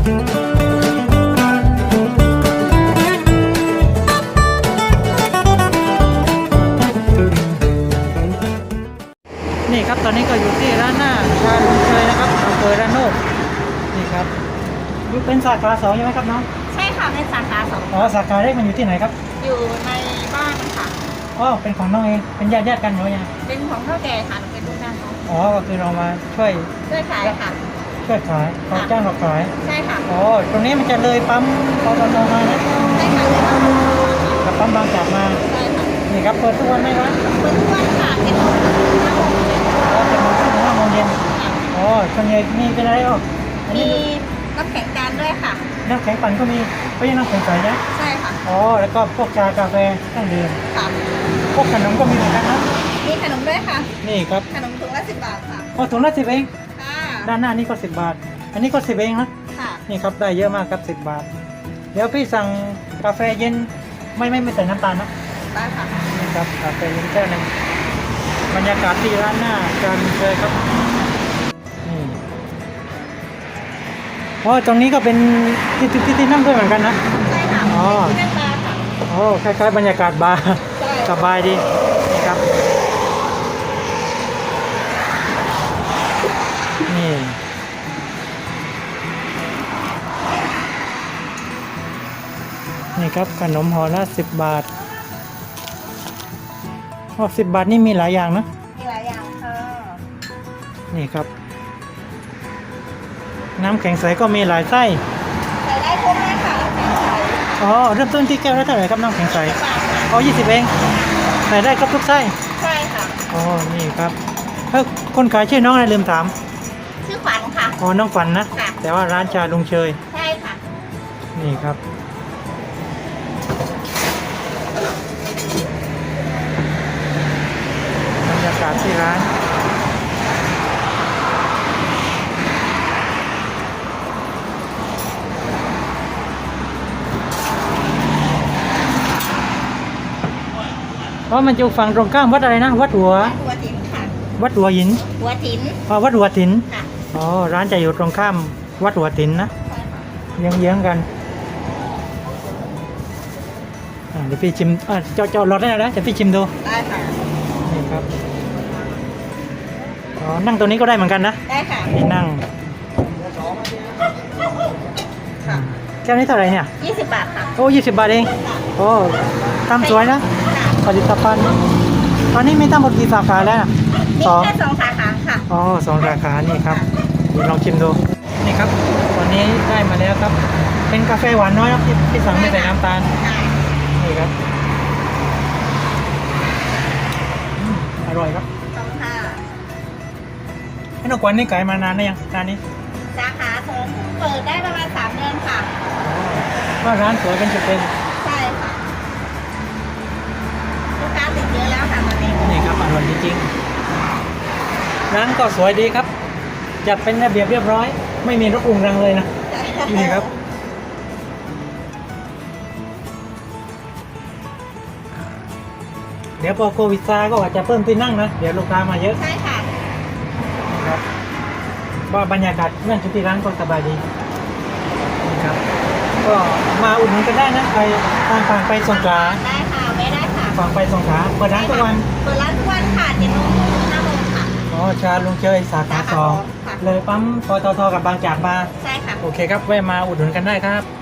นี่ครับตอนนี้ก็อยู่ที่ร้านหน้าชาลุงเชยนะครับอำเภอระโนดนี่ครับอยู่เป็นสาขาสองใช่ไหมครับน้องใช่ค่ะเป็นสาขาสองอ๋อสาขาแรกมันอยู่ที่ไหนครับ อยู่ในบ้านค่ะอ๋อเป็นของน้องเองเป็นญาติญาติๆกันเหรอยังเป็นของเท่าแก่ค่ะหนูเป็นลูกน้องเขาอ๋อก็คือเรามาช่วยช่วยขายค่ะ ช่วยขายเขาจ้างเราขาย ใช่ค่ะอ๋อ ตรงนี้มันจะเลยปั๊มปตทมานะใช่ค่ะเลยค่ะกับปั๊มบางจากมา ใช่ค่ะ นี่ครับเปิดทุกวันไหมวะเปิดทุกวันค่ะเป็นของห้าโมงเย็นอ๋อเป็นโมงถึงห้าโมงเย็นอ๋อส่วนใหญ่มีเป็นอะไรอ๋ออันมีนี้น้ำแข็งจานด้วยค่ะน้ำแข็งปั่นก็มีไม่ใช่น้ำแข็งใสนะใช่ค่ะอ๋อแล้วก็พวกชากาแฟเครื่องดื่มค่ะพวกขนมก็มีเหมือนกันนะมีขนมด้วยค่ะ นี่ครับขนมถุงละสิบบาทค่ะพอถุงละสิบเองค่ะ ด้านหน้านี่ก็สิบบาท อันนี้ก็สิบเองนะค่ะ นี่ครับได้เยอะมากครับสิบบาท เดี๋ยวพี่สั่งกาแฟเย็นไม่ไม่ไม่ใส่น้ำตาลนะได้ค่ะ นี่ครับกาแฟเย็นแค่หนึงบรรยากาศที่ร้านหน้าการเลยครับนี่อ๋อตรงนี้ก็เป็นที่ที่ที่ที่นั่งด้วยเหมือนกันนะใช่ค่ะอ๋อเป็นที่นั่งบาร์ค่ะโอ้คล้ายๆบรรยากาศบาร์ใช่สบายดี นี่ครับขนมห่อละสิบบาทอ๋อสิบบาทนี่มีหลายอย่างนะ มีหลายอย่างค่ะ นี่ครับ น้ำแข็งใสก็มีหลายไส้ใส่ได้ครบเลยค่ะน้ำแข็งใสอ๋อเริ่มต้นที่แก้วละเท่าไหร่ครับน้ำแข็งใสบาทค่ะอ๋อยี่สิบเองใส่ได้ครบทุกไส้ใช่ค่ะ อ๋อนี่ครับเอ้าคนขายชื่อน้องอะไรลืมถามชื่อขวัญค่ะ อ๋อน้องฝันนะ ค่ะ แต่ว่าร้านชาลุงเชย ใช่ค่ะ นี่ครับ บรรยากาศที่ร้าน เพราะมันจะอยู่ฝั่งตรงข้ามวัดอะไรนะ วัดหัว หัวถินค่ะ วัดหัวหินหัวถินอ๋อวัดหัวถินค่ะอ๋อร้านจะอยู่ตรงข้ามวัดหัวถินนะใช่ค่ะเยื้องๆกันอ่าเดี๋ยวพี่ชิมอ่าเจ้าเจ้ารอได้แล้วเดี๋ยวพี่ชิมดูได้ค่ะนี่ครับอ๋อนั่งตรงนี้ก็ได้เหมือนกันนะได้ค่ะนี่นั่งค่ะแก้วนี้เท่าไหร่เนี่ยยี่สิบบาทค่ะ โอ้ยี่สิบบาทเอง โอ้ทำสวยนะค่ะ ผลิตภัณฑ์ตอนนี้มีทั้งหมดกี่สาขาแล้วน่ะมีสองแค่สองสาขาค่ะ อ๋อสองสาขานี่ครับเดี๋ยวลองชิมดูนี่ครับวันนี้ได้มาแล้วครับ เป็นกาแฟหวานน้อยครับที่ที่สั่งไม่ใส่น้ำตาลค่ะนี่ครับอืมอร่อยครับสองค่ะ ไอ้นกวันนี่ขายมานานได้ยังร้านนี้สาขาสองเปิดได้ประมาณสามเดือนค่ะก็ร้านสวยเป็นจุดเด่น อร่อยจริงๆร้านก็สวยดีครับ จัดเป็นระเบียบเรียบร้อย ไม่มีรกรุงรังเลยนะ นี่ครับเดี๋ยวพอโควิดซาก็อาจจะเพิ่มที่นั่งนะ เดี๋ยวลูกค้ามาเยอะใช่ค่ะครับว่าบรรยากาศเรื่องชุดที่ร้านก็สบายดีนะครับ ก็มาอุดหนุนกันได้นะใครทางฝั่งไปสงขลา ฝั่งไปสงขลาเปิดร้านทุกวัน เปิดร้านทุกวันค่ะเจ็ดโมงถึงห้าโมงค่ะ อ๋อชาลุงเชยสาขาสาขาสองสองค่ะ เลยปั๊มปตทกับบางจากมา ใช่ค่ะ โอเคครับแวะมาอุดหนุนกันได้ครับขอบคุณค่ะ